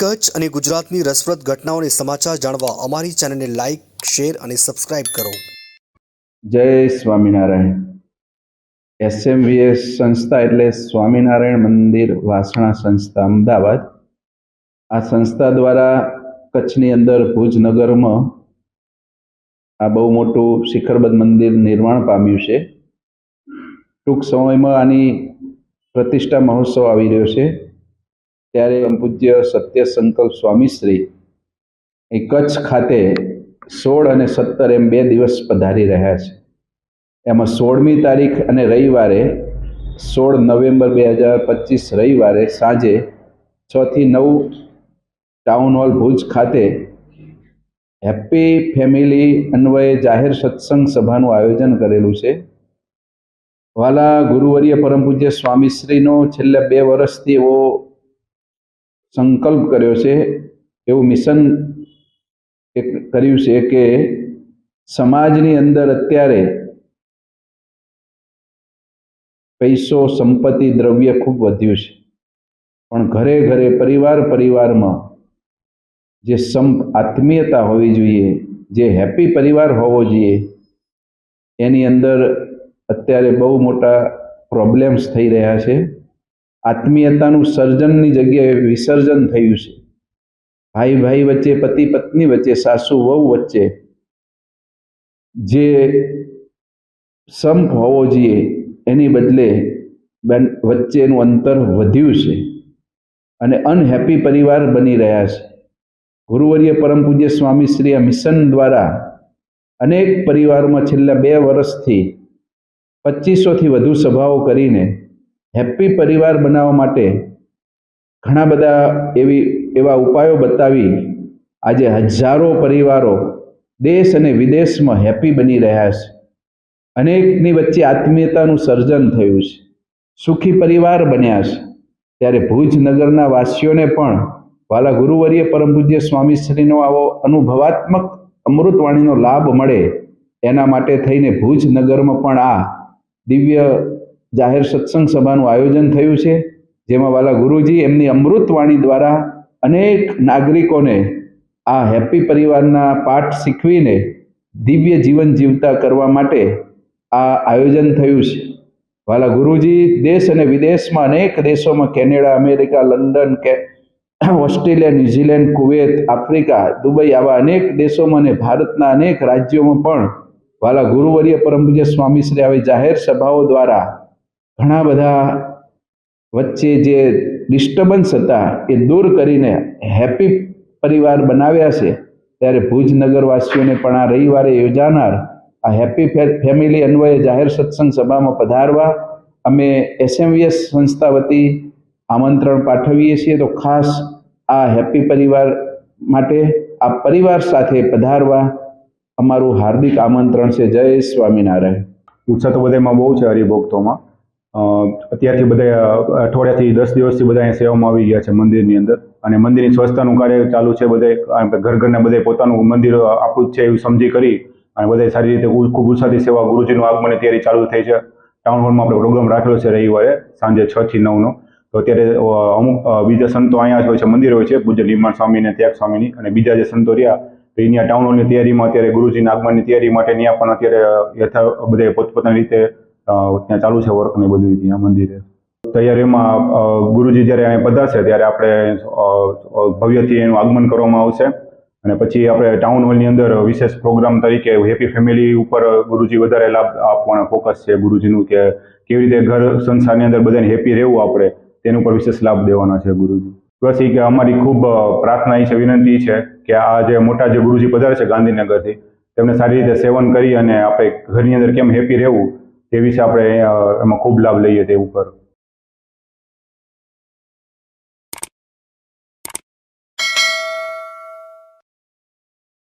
કચ્છ અને ગુજરાતની રસપ્રદ ઘટનાઓને સમાચાર જાણવા અમારી ચેનલને લાઇક શેર અને સબસ્ક્રાઇબ કરો. જય સ્વામિનારાયણ. એસએમવીએસ સંસ્થા એટલે સ્વામિનારાયણ મંદિર વાસણા સંસ્થા, અમદાવાદ. આ સંસ્થા દ્વારા કચ્છની અંદર ભુજ નગરમાં આ બહુ મોટું શિખરબદ્ધ મંદિર નિર્માણ પામ્યું છે. ટૂંક સમયમાં આની પ્રતિષ્ઠા મહોત્સવ આવી રહ્યો છે. ત્યારે પૂજ્ય સત્ય સંકલ્પ સ્વામીશ્રી એ કચ્છ ખાતે સોળ અને સત્તર એમ બે દિવસ પધારી રહ્યા છે. એમાં સોળમી તારીખ અને રવિવારે સોળ નવેમ્બર બે હજાર પચીસ રવિવારે સાંજે છ થી નવ ટાઉન હોલ ભુજ ખાતે હેપી ફેમિલી અન્વયે જાહેર સત્સંગ સભાનું આયોજન કરેલું છે. વાલા ગુરુવર્ય પરમ પૂજ્ય સ્વામીશ્રીનો છેલ્લા બે વર્ષથી એવો સંકલ્પ કર્યો છે, એવું મિશન એક કર્યું છે કે સમાજની અંદર અત્યારે પૈસો, સંપત્તિ, દ્રવ્ય ખૂબ વધ્યું છે. પણ ઘરે ઘરે, પરિવાર પરિવારમાં જે સંપ, આત્મીયતા હોવી જોઈએ, જે હેપી પરિવાર હોવો જોઈએ, એની અંદર અત્યારે બહુ મોટા પ્રોબ્લેમ્સ થઈ રહ્યા છે. આત્મીયતાનું સર્જનની જગ્યાએ વિસર્જન થયું છે. ભાઈ ભાઈ વચ્ચે, પતિ પત્ની વચ્ચે, સાસુ વહુ વચ્ચે જે સંપ હોવો જોઈએ એની બદલે વચ્ચેનું અંતર વધ્યું છે અને અનહેપી પરિવાર બની રહ્યા છે. ગુરુવર્ય પરમ પૂજ્ય સ્વામી શ્રી આ મિશન દ્વારા અનેક પરિવારમાં છેલ્લા બે વર્ષથી પચીસોથી વધુ સભાઓ કરીને હેપી પરિવાર બનાવવા માટે ઘણા બધા એવી, એવા ઉપાયો બતાવી આજે હજારો પરિવારો દેશ અને વિદેશમાં હેપી બની રહ્યા છે. અનેકની વચ્ચે આત્મીયતાનું સર્જન થયું છે. સુખી પરિવાર બન્યા છે. ત્યારે ભુજ નગરના વાસીઓને પણ વાલા ગુરુવર્ય પરમ પૂજ્ય સ્વામીશ્રીનો આવો અનુભવાત્મક અમૃતવાણીનો લાભ મળે એના માટે થઈને ભુજ નગરમાં પણ આ દિવ્ય જાહેર સત્સંગ સભાનું આયોજન થયું છે, જેમાં વાલા ગુરુજી એમની અમૃતવાણી દ્વારા અનેક નાગરિકોને આ હેપી પરિવારના પાઠ શીખવીને દિવ્ય જીવન જીવતા કરવા માટે આ આયોજન થયું છે. વાલા ગુરુજી દેશ અને વિદેશમાં અનેક દેશોમાં કેનેડા, અમેરિકા, લંડન, કે Australia, New Zealand, Kuwait, Africa, Dubai આવા અનેક દેશોમાં અને ભારતના અનેક રાજ્યોમાં પણ વાલા ગુરુવર્ય પરમ પૂજ્ય સ્વામીશ્રી આવી જાહેર સભાઓ દ્વારા ઘણા બધા વચ્ચે જે ડિસ્ટર્બન્સ હતા, એ દૂર કરીને હેપી પરિવાર બનાવ્યા છે. ત્યારે ભુજ નગરવાસીઓને પણ આ રવિવારે યોજાનાર આ હેપી ફેમિલી અન્વયે જાહેર સત્સંગ સભામાં પધારવા અમે એસએમવીએસ સંસ્થા વતી આમંત્રણ પાઠવીએ છીએ. તો ખાસ આ હેપી પરિવાર માટે, આ પરિવાર સાથે પધારવા અમારું હાર્દિક આમંત્રણ છે. જય સ્વામિનારાયણ. ઉત્સાહ તો બધામાં બહુ છે હરિભક્તોમાં. અત્યારથી બધા અઠવાડિયાથી દસ દિવસથી બધા અહીંયા સેવામાં આવી ગયા છે મંદિરની અંદર. અને મંદિરની સ્વચ્છતાનું કાર્ય ચાલુ છે બધે ઘર ઘરના બધે પોતાનું મંદિર આપણું જ છે એવું સમજી કરી અને બધા સારી રીતે ખૂબ ઉત્સાહથી સેવા ગુરુજીનું આગમનની તૈયારી ચાલુ થઈ છે. ટાઉન હોલમાં આપણે પ્રોગ્રામ રાખેલો છે રવિવારે, સાંજે છ થી નવનો તો અત્યારે અમુક બીજા સંતો અહીંયા જ હોય છે, મંદિર હોય છે, પૂજ્ય નિર્માણ સ્વામી અને ત્યાગ સ્વામીની. અને બીજા જે સંતો રહ્યા, તો અહીંયા ટાઉન હોલની તૈયારીમાં અત્યારે ગુરુજીના આગમનની તૈયારી માટે ત્યાં પણ અત્યારે યથા બધે પોતપોતાની રીતે ત્યાં ચાલુ છે વર્ક ને બધું ત્યાં મંદિરે. તૈયારીમાં ગુરુજી જ્યારે અહીંયા પધારશે ત્યારે આપણે ભવ્યથી એનું આગમન કરવામાં આવશે. અને પછી આપણે ટાઉન હોલની અંદર વિશેષ પ્રોગ્રામ તરીકે હેપી ફેમિલી ઉપર ગુરુજી વધારે લાભ આપવાનો ફોકસ છે ગુરુજીનું કે કેવી રીતે ઘર સંસારની અંદર બધાને હેપી રહેવું આપણે, તેનું પર વિશેષ લાભ દેવાના છે ગુરુજી. બસ એ કે અમારી ખૂબ પ્રાર્થના એ છે, વિનંતી છે કે આ જે મોટા જે ગુરુજી પધારે છે ગાંધીનગરથી, તેમને સારી રીતે સેવન કરી અને આપણે ઘરની અંદર કેમ હેપી રહેવું તે વિશે આપણે એમાં ખૂબ લાભ લઈએ તે ઉપર.